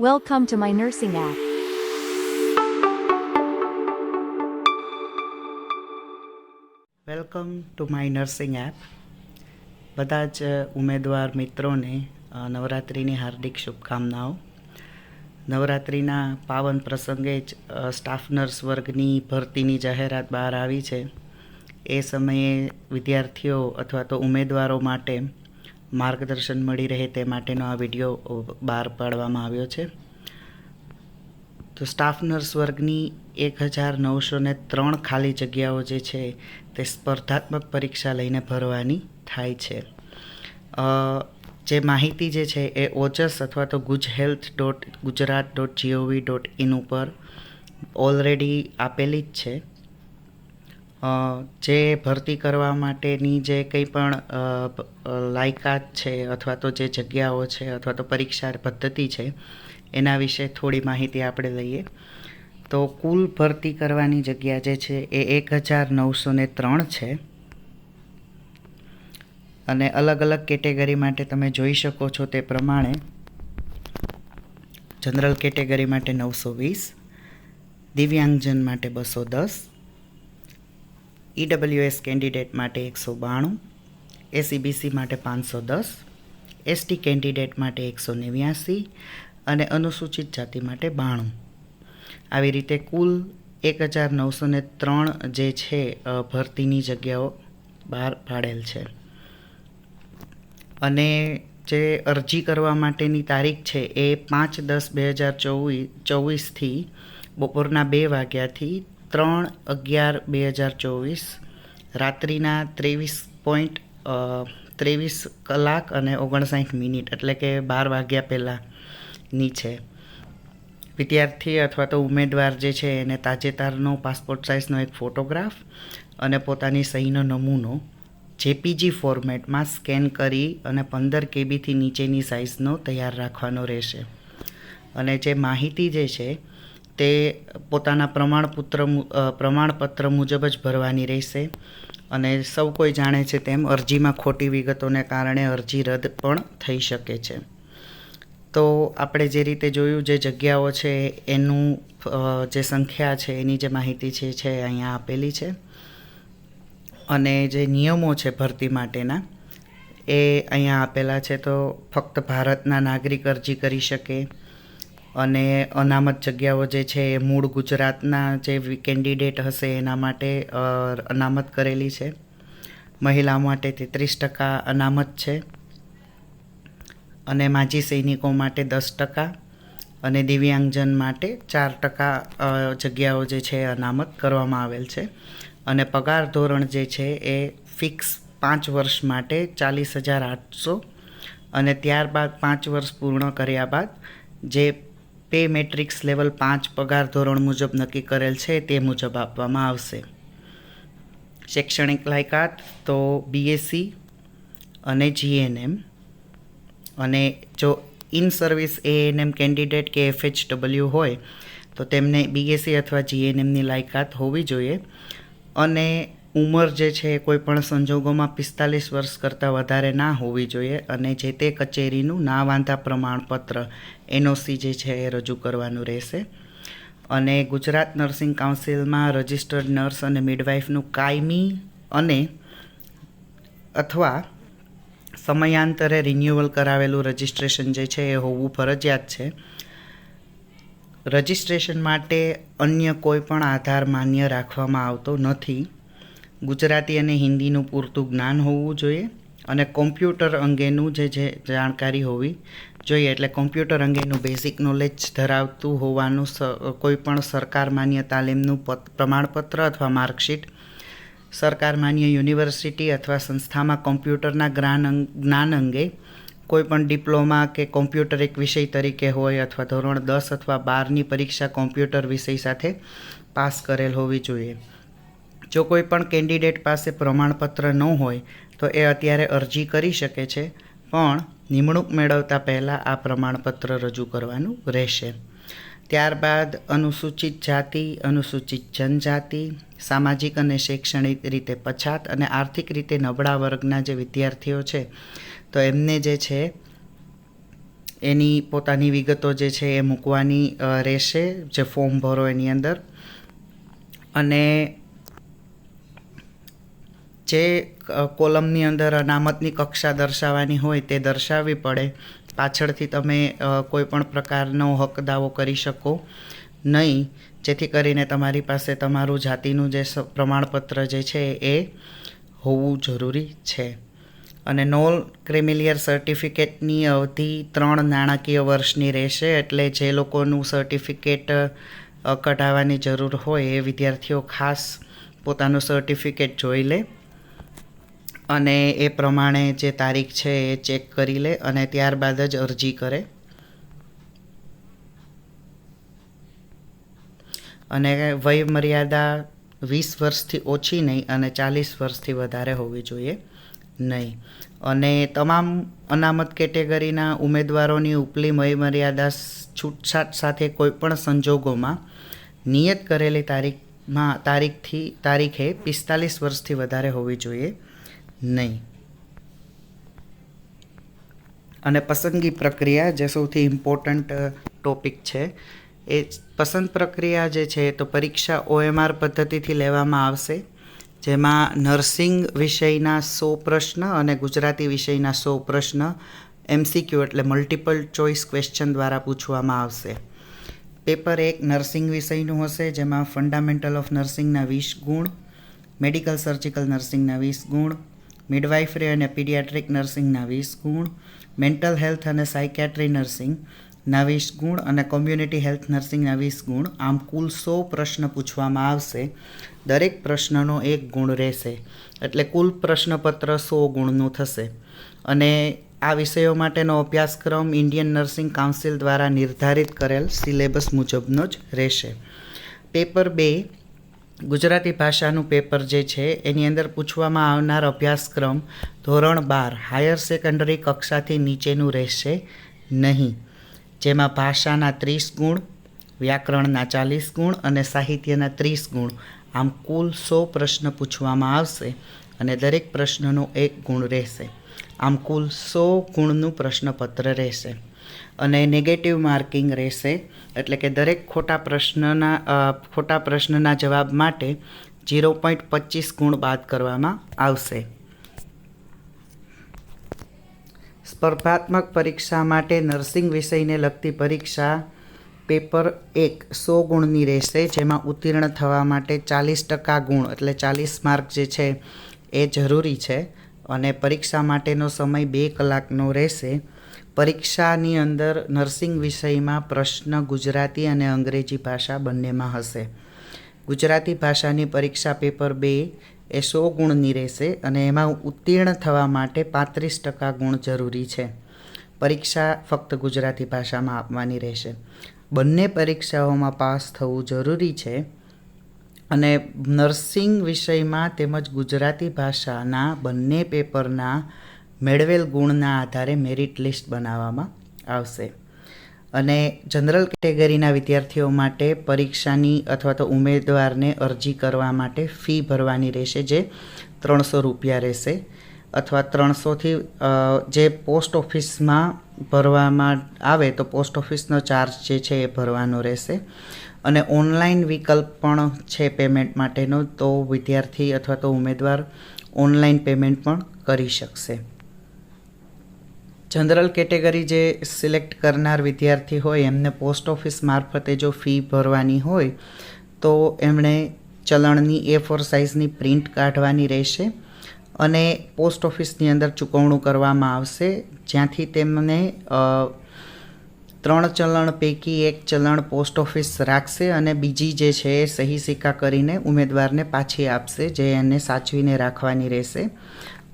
Welcome to my nursing app. Welcome to my nursing app બધા જ ઉમેદવાર મિત્રોને નવરાત્રિની હાર્દિક શુભકામનાઓ. નવરાત્રિના પાવન પ્રસંગે જ સ્ટાફ નર્સ વર્ગની ભરતીની જાહેરાત બહાર આવી છે. એ સમયે વિદ્યાર્થીઓ અથવા તો ઉમેદવારો માટે માર્ગદર્શન મળી રહે તે માટેનો આ વીડિયો બહાર પાડવામાં આવ્યો છે. તો સ્ટાફ નર્સ વર્ગની એક હજાર નવસો ને ત્રણ ખાલી જગ્યાઓ જે છે તે સ્પર્ધાત્મક પરીક્ષા લઈને ભરવાની થાય છે. જે માહિતી જે છે એ ઓજસ અથવા તો Guj health dot Gujarat dot G O V dot in ઉપર ઓલરેડી આપેલી જ છે. જે ભરતી કરવા માટેની જે કંઈ પણ લાયકાત છે અથવા તો જે જગ્યાઓ છે અથવા તો પરીક્ષા પદ્ધતિ છે, એના વિશે થોડી માહિતી આપણે લઈએ. તો કુલ ભરતી કરવાની જગ્યા જે છે એ એક હજાર નવસો ને ત્રણ છે. અને અલગ અલગ કેટેગરી માટે તમે જોઈ શકો છો તે પ્રમાણે. જનરલ કેટેગરી માટે નવસો વીસ. દિવ્યાંગજન માટે બસો દસ. ઈડબ્લ્યુએસ કેન્ડિડેટ માટે એકસો બાણું એસીબીસી માટે પાંચસો દસ એસટી કેન્ડિડેટ માટે એકસો નેવ્યાસી અને અનુસૂચિત જાતિ માટે બાણું. આવી રીતે કુલ એક હજાર નવસો ને ત્રણ જે છે ભરતીની જગ્યાઓ બહાર પાડેલ છે. અને જે અરજી કરવા માટેની તારીખ છે, એ પાંચ દસ બે હજાર ચોવીસ, ચોવીસથી બપોરના બે વાગ્યાથી ત્રણ અગિયાર બે હજાર ચોવીસ, રાત્રિના ત્રેવીસ પોઈન્ટ ત્રેવીસ કલાક અને ઓગણસાઠ મિનિટ એટલે કે બાર વાગ્યા પહેલાંની છે વિદ્યાર્થી અથવા તો ઉમેદવાર જે છે એને તાજેતરનો પાસપોર્ટ સાઇઝનો એક ફોટોગ્રાફ અને પોતાની સહીનો નમૂનો જેપીજી ફોર્મેટમાં સ્કેન કરી અને પંદર કેબીથી નીચેની સાઇઝનો તૈયાર રાખવાનો રહેશે. અને જે માહિતી જે છે તે પોતાના પ્રમાણપત્ર પ્રમાણપત્ર મુજબ જ ભરવાની રહેશે. અને સૌ કોઈ જાણે છે તેમ અરજીમાં ખોટી વિગતોને કારણે અરજી રદ પણ થઈ શકે છે. તો આપણે જે રીતે જોયું, જે જગ્યાઓ છે, એનું જે સંખ્યા છે, એની જે માહિતી છે છે અહીંયા આપેલી છે. અને જે નિયમો છે ભરતી માટેના, એ અહીંયા આપેલા છે. તો ફક્ત ભારતના નાગરિક અરજી કરી શકે અને અનામત જગ્યાઓ જે છે એ મૂળ ગુજરાતના જે કેન્ડિડેટ હશે એના માટે અનામત કરેલી છે. મહિલાઓ માટે તેત્રીસ ટકા અનામત છે. અને માજી સૈનિકો માટે દસ ટકા અને દિવ્યાંગજન માટે ચાર ટકા જગ્યાઓ જે છે અનામત કરવામાં આવેલ છે. અને પગાર ધોરણ જે છે એ ફિક્સ પાંચ વર્ષ માટે ચાલીસ હજાર આઠસો અને ત્યારબાદ પાંચ વર્ષ પૂર્ણ કર્યા બાદ જે પે મેટ્રિક્સ લેવલ પાંચ પગાર ધોરણ મુજબ નક્કી કરેલ છે તે મુજબ આપવામાં આવશે. શૈક્ષણિક લાયકાત તો બીએસસી અને જીએનએમ અને જો ઇન સર્વિસ એએનએમ કેન્ડિડેટ કે એફએચ ડબલ્યુ હોય, તો તેમને બીએસસી અથવા જીએનએમની લાયકાત હોવી જોઈએ. અને ઉંમર જે છે એ કોઈ પણ સંજોગોમાં પિસ્તાલીસ વર્ષ કરતાં વધારે ના હોવી જોઈએ અને જે તે કચેરીનું ના વાંધા પ્રમાણપત્ર, એનઓસી જે છે એ રજૂ કરવાનું રહેશે. અને ગુજરાત નર્સિંગ કાઉન્સિલમાં રજિસ્ટર્ડ નર્સ અને મિડવાઇફનું કાયમી અને અથવા સમયાંતરે રિન્યુઅલ કરાવેલું રજિસ્ટ્રેશન જે છે એ હોવું ફરજિયાત છે. રજિસ્ટ્રેશન માટે અન્ય કોઈ પણ આધાર માન્ય રાખવામાં આવતો નથી. ગુજરાતી અને હિન્દીનું પૂરતું જ્ઞાન હોવું જોઈએ અને કોમ્પ્યુટર અંગેનું જે જે જાણકારી હોવી જોઈએ. એટલે કોમ્પ્યુટર અંગેનું બેઝિક નોલેજ ધરાવતું હોવાનું સ, કોઈ પણ સરકાર માન્ય તાલીમનું પ્રમાણપત્ર અથવા માર્કશીટ, સરકાર માન્ય યુનિવર્સિટી અથવા સંસ્થામાં કોમ્પ્યુટરના જ્ઞાન જ્ઞાન અંગે કોઈ પણ ડિપ્લોમા કે કોમ્પ્યુટર એક વિષય તરીકે હોય અથવા ધોરણ દસ અથવા બારની પરીક્ષા કોમ્પ્યુટર વિષય સાથે પાસ કરેલ હોવી જોઈએ. જો કોઈ પણ કેન્ડિડેટ પાસે પ્રમાણપત્ર ન હોય, તો એ અત્યારે અરજી કરી શકે છે, પણ નિમણૂક મેળવતા પહેલાં આ પ્રમાણપત્ર રજૂ કરવાનું રહેશે. ત્યારબાદ અનુસૂચિત જાતિ, અનુસૂચિત જનજાતિ, સામાજિક અને શૈક્ષણિક રીતે પછાત અને આર્થિક રીતે નબળા વર્ગના જે વિદ્યાર્થીઓ છે, તો એમને જે છે, એની પોતાની વિગતો જે છે એ મૂકવાની રહેશે, જે ફોર્મ ભરો એની અંદર. અને જે કોલમની અંદર અનામતની કક્ષા દર્શાવવાની હોય તે દર્શાવવી પડે. પાછળથી તમે કોઈ પણ પ્રકારનો હક દાવો કરી શકો નહીં. જેથી કરીને તમારી પાસે તમારું જાતિનું જે પ્રમાણપત્ર જે છે એ હોવું જરૂરી છે. અને નોન ક્રિમિલિયર સર્ટિફિકેટની અવધિ ત્રણ નાણાકીય વર્ષની રહેશે એટલે જે લોકોનું સર્ટિફિકેટ કઢાવવાની જરૂર હોય એ વિદ્યાર્થીઓ ખાસ પોતાનું સર્ટિફિકેટ જોઈ લે. અને એ પ્રમાણે જે તારીખ છે એ ચેક કરી લે અને ત્યારબાદ જ અરજી કરે. અને વય મર્યાદા વીસ વર્ષથી ઓછી નહીં અને ચાલીસ વર્ષથી વધારે હોવી જોઈએ નહીં. અને તમામ અનામત કેટેગરીના ઉમેદવારોની ઉપલી વય મર્યાદા છૂટછાટ સાથે કોઈપણ સંજોગોમાં નિયત કરેલી તારીખમાં તારીખથી, તારીખે પિસ્તાલીસ વર્ષથી વધારે હોવી જોઈએ. નહીં. અને પસંદગી પ્રક્રિયા જે સૌથી ઇમ્પોર્ટન્ટ ટોપિક છે, એ પસંદ પ્રક્રિયા જે છે તો પરીક્ષા ઓએમઆર પદ્ધતિથી લેવામાં આવશે, જેમાં નર્સિંગ વિષયના સો પ્રશ્ન અને ગુજરાતી વિષયના સો પ્રશ્ન એમસીક્યુ એટલે મલ્ટિપલ ચોઇસ ક્વેશ્ચન દ્વારા પૂછવામાં આવશે. પેપર એક નર્સિંગ વિષયનું હશે, જેમાં ફંડામેન્ટલ ઓફ નર્સિંગના વીસ ગુણ મેડિકલ સર્જિકલ નર્સિંગના વીસ ગુણ મિડવાઇફરી અને પીડિયાટ્રિક નર્સિંગના વીસ ગુણ મેન્ટલ હેલ્થ અને સાયકેટ્રી નર્સિંગના વીસ ગુણ અને કોમ્યુનિટી હેલ્થ નર્સિંગના વીસ ગુણ. આમ કુલ સો પ્રશ્ન પૂછવામાં આવશે. દરેક પ્રશ્નનો એક ગુણ રહેશે. એટલે કુલ પ્રશ્નપત્ર સો ગુણનું થશે. અને આ વિષયો માટેનો અભ્યાસક્રમ ઇન્ડિયન નર્સિંગ કાઉન્સિલ દ્વારા નિર્ધારિત કરેલ સિલેબસ મુજબનો જ રહેશે. પેપર બે ગુજરાતી ભાષાનું પેપર જે છે, એની અંદર પૂછવામાં આવનાર અભ્યાસક્રમ ધોરણ બાર, હાયર સેકન્ડરી કક્ષાથી નીચેનું રહેશે નહીં, જેમાં ભાષાના ત્રીસ ગુણ, વ્યાકરણના ચાલીસ ગુણ અને સાહિત્યના ત્રીસ ગુણ. આમ કુલ સો પ્રશ્ન પૂછવામાં આવશે અને દરેક પ્રશ્નનો એક ગુણ રહેશે. આમ કુલ સો ગુણનું પ્રશ્નપત્ર રહેશે. અને નેગેટિવ માર્કિંગ રહેશે. એટલે કે દરેક ખોટા પ્રશ્નના ખોટા પ્રશ્નના જવાબ માટે ઝીરો પોઈન્ટ પચીસ ગુણ બાદ કરવામાં આવશે. સ્પર્ધાત્મક પરીક્ષા માટે નર્સિંગ વિષયને લગતી પરીક્ષા પેપર એક સો ગુણની રહેશે, જેમાં ઉત્તીર્ણ થવા માટે ચાલીસ ટકા ગુણ, એટલે ચાલીસ માર્ક જે છે એ જરૂરી છે. અને પરીક્ષા માટેનો સમય બે કલાકનો રહેશે. પરીક્ષાની અંદર નર્સિંગ વિષયમાં પ્રશ્ન ગુજરાતી અને અંગ્રેજી ભાષા બંનેમાં હશે. ગુજરાતી ભાષાની પરીક્ષા પેપર બે એ સો ગુણની રહેશે અને એમાં ઉત્તીર્ણ થવા માટે પાંત્રીસ ટકા ગુણ જરૂરી છે. પરીક્ષા ફક્ત ગુજરાતી ભાષામાં આપવાની રહેશે. બંને પરીક્ષાઓમાં પાસ થવું જરૂરી છે અને નર્સિંગ વિષયમાં તેમજ ગુજરાતી ભાષાના બંને પેપરના મેળવેલ ગુણના આધારે મેરિટ લિસ્ટ બનાવવામાં આવશે. અને જનરલ કેટેગરીના વિદ્યાર્થીઓ માટે પરીક્ષાની અથવા તો ઉમેદવારને અરજી કરવા માટે ફી ભરવાની રહેશે, જે ત્રણસો રૂપિયા રહેશે અથવા ત્રણસોથી જે પોસ્ટ ઓફિસમાં ભરવામાં આવે તો પોસ્ટ ઓફિસનો ચાર્જ જે છે એ ભરવાનો રહેશે. અને ઓનલાઈન વિકલ્પ પણ છે પેમેન્ટ માટેનો, તો વિદ્યાર્થી અથવા તો ઉમેદવાર ઓનલાઈન પેમેન્ટ પણ કરી શકશે. જનરલ કેટેગરી જે સિલેક્ટ કરનાર વિદ્યાર્થી હોય, એમને પોસ્ટ ઓફિસ મારફતે જો ફી ભરવાની હોય, તો એમણે ચલણની એ ફોર સાઇઝની પ્રિન્ટ કાઢવાની રહેશે અને પોસ્ટ ઓફિસની અંદર ચૂકવણું કરવામાં આવશે. જ્યાંથી તેમને ત્રણ ચલણ પૈકી એક ચલણ પોસ્ટ ઓફિસ રાખશે અને બીજી જે છે એ સહી સિક્કા કરીને ઉમેદવારને પાછી આપશે, જે એને સાચવીને રાખવાની રહેશે.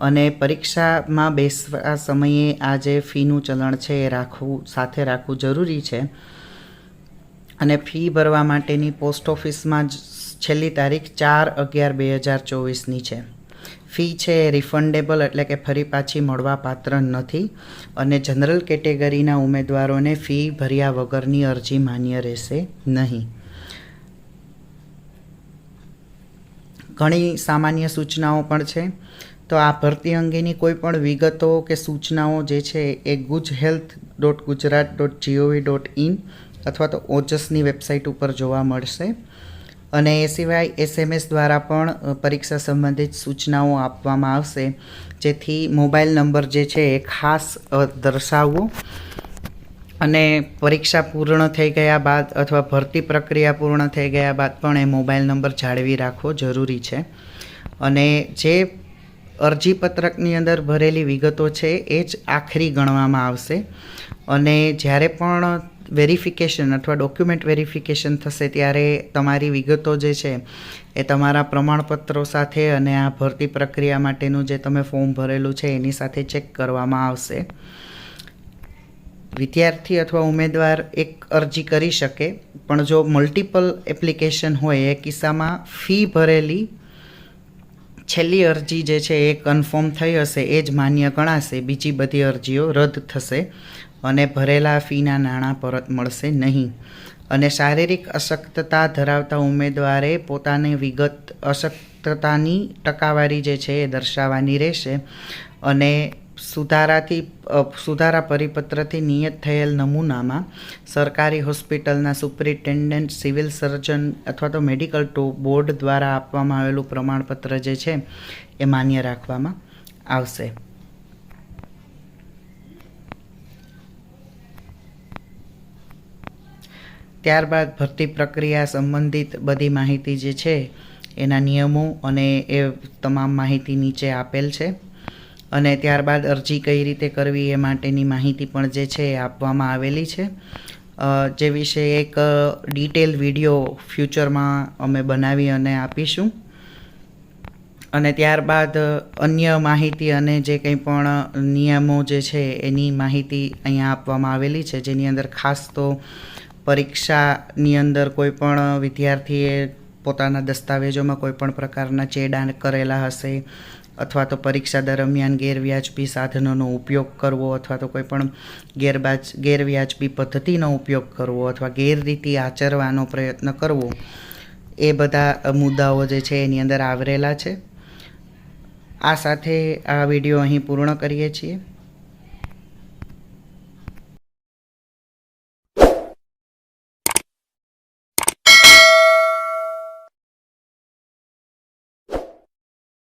અને પરીક્ષામાં બેસવા સમયે આ જે ફીનું ચલણ છે એ રાખવું, સાથે રાખવું જરૂરી છે. અને ફી ભરવા માટેની પોસ્ટ ઓફિસમાં જ છેલ્લી તારીખ ચાર અગિયાર બે હજાર ચોવીસની છે. ફી છે એ રિફંડેબલ એટલે કે ફરી પાછી મળવા પાત્ર નથી અને જનરલ કેટેગરીના ઉમેદવારોને ફી ભર્યા વગરની અરજી માન્ય રહેશે નહીં. ઘણી સામાન્ય સૂચનાઓ પણ છે. તો આ ભરતી અંગેની કોઈ પણ વિગતો કે સૂચનાઓ જે છે એ Guj health dot Gujarat dot G O V dot in અથવા તો ઓજસની વેબસાઇટ ઉપર જોવા મળશે. અને એ સિવાય એસએમએસ દ્વારા પણ પરીક્ષા સંબંધિત સૂચનાઓ આપવામાં આવશે. જેથી મોબાઈલ નંબર જે છે એ ખાસ દર્શાવવો. અને પરીક્ષા પૂર્ણ થઈ ગયા બાદ અથવા ભરતી પ્રક્રિયા પૂર્ણ થઈ ગયા બાદ પણ એ મોબાઈલ નંબર જાળવી રાખવો જરૂરી છે. અને જે અરજીપત્રકની અંદર ભરેલી વિગતો છે એ જ આખરી ગણવામાં આવશે. અને જ્યારે પણ વેરિફિકેશન અથવા ડોક્યુમેન્ટ વેરિફિકેશન થશે ત્યારે તમારી વિગતો જે છે એ તમારા પ્રમાણપત્રો સાથે અને આ ભરતી પ્રક્રિયા માટેનું જે તમે ફોર્મ ભરેલું છે એની સાથે ચેક કરવામાં આવશે. વિદ્યાર્થી અથવા ઉમેદવાર એક અરજી કરી શકે, પણ જો મલ્ટિપલ એપ્લિકેશન હોય, એ કિસ્સામાં ફી ભરેલી છેલ્લી અરજી જે છે એ કન્ફર્મ થઈ હશે, એ જ માન્ય ગણાશે, બીજી બધી અરજીઓ રદ થશે અને ભરેલા ફીના નાણાં પરત મળશે નહીં. અને શારીરિક અશક્તતા ધરાવતા ઉમેદવારે પોતાની વિગત અશક્તતાની ટકાવારી જે છે એ દર્શાવવાની રહેશે અને સુધારાથી સુધારા પરિપત્રથી નિયત થયેલ નમૂનામાં સરકારી હોસ્પિટલના સુપ્રિન્ટેન્ડન્ટ, સિવિલ સર્જન અથવા તો મેડિકલ ટુ, બોર્ડ દ્વારા આપવામાં આવેલું પ્રમાણપત્ર જે છે, એ માન્ય રાખવામાં આવશે. ત્યારબાદ ભરતી પ્રક્રિયા સંબંધિત બધી માહિતી જે છે, એના નિયમો અને એ તમામ માહિતી નીચે આપેલ છે. અને ત્યારબાદ અરજી કઈ રીતે કરવી એ માટેની માહિતી પણ જે છે એ આપવામાં આવેલી છે. જે વિશે એક ડિટેલ વીડિયો ફ્યુચરમાં અમે બનાવી અને આપીશું. અને ત્યારબાદ અન્ય માહિતી અને જે કંઈ પણ નિયમો જે છે એની માહિતી અહીંયા આપવામાં આવેલી છે. જેની અંદર ખાસ તો પરીક્ષાની અંદર કોઈ પણ વિદ્યાર્થીએ પોતાના દસ્તાવેજોમાં કોઈ પણ પ્રકારના ચેડા કરેલા હશે અથવા તો પરીક્ષા દરમિયાન ગેરવ્યાજબી સાધનોનો ઉપયોગ કરવો અથવા તો કોઈ પણ ગેરબાજ, ગેરવ્યાજબી પદ્ધતિનો ઉપયોગ કરવો અથવા ગેરરીતિ આચરવાનો પ્રયત્ન કરવો, એ બધા મુદ્દાઓ જે છે એની અંદર આવરેલા છે. આ સાથે આ વીડિયો અહીં પૂર્ણ કરીએ છીએ.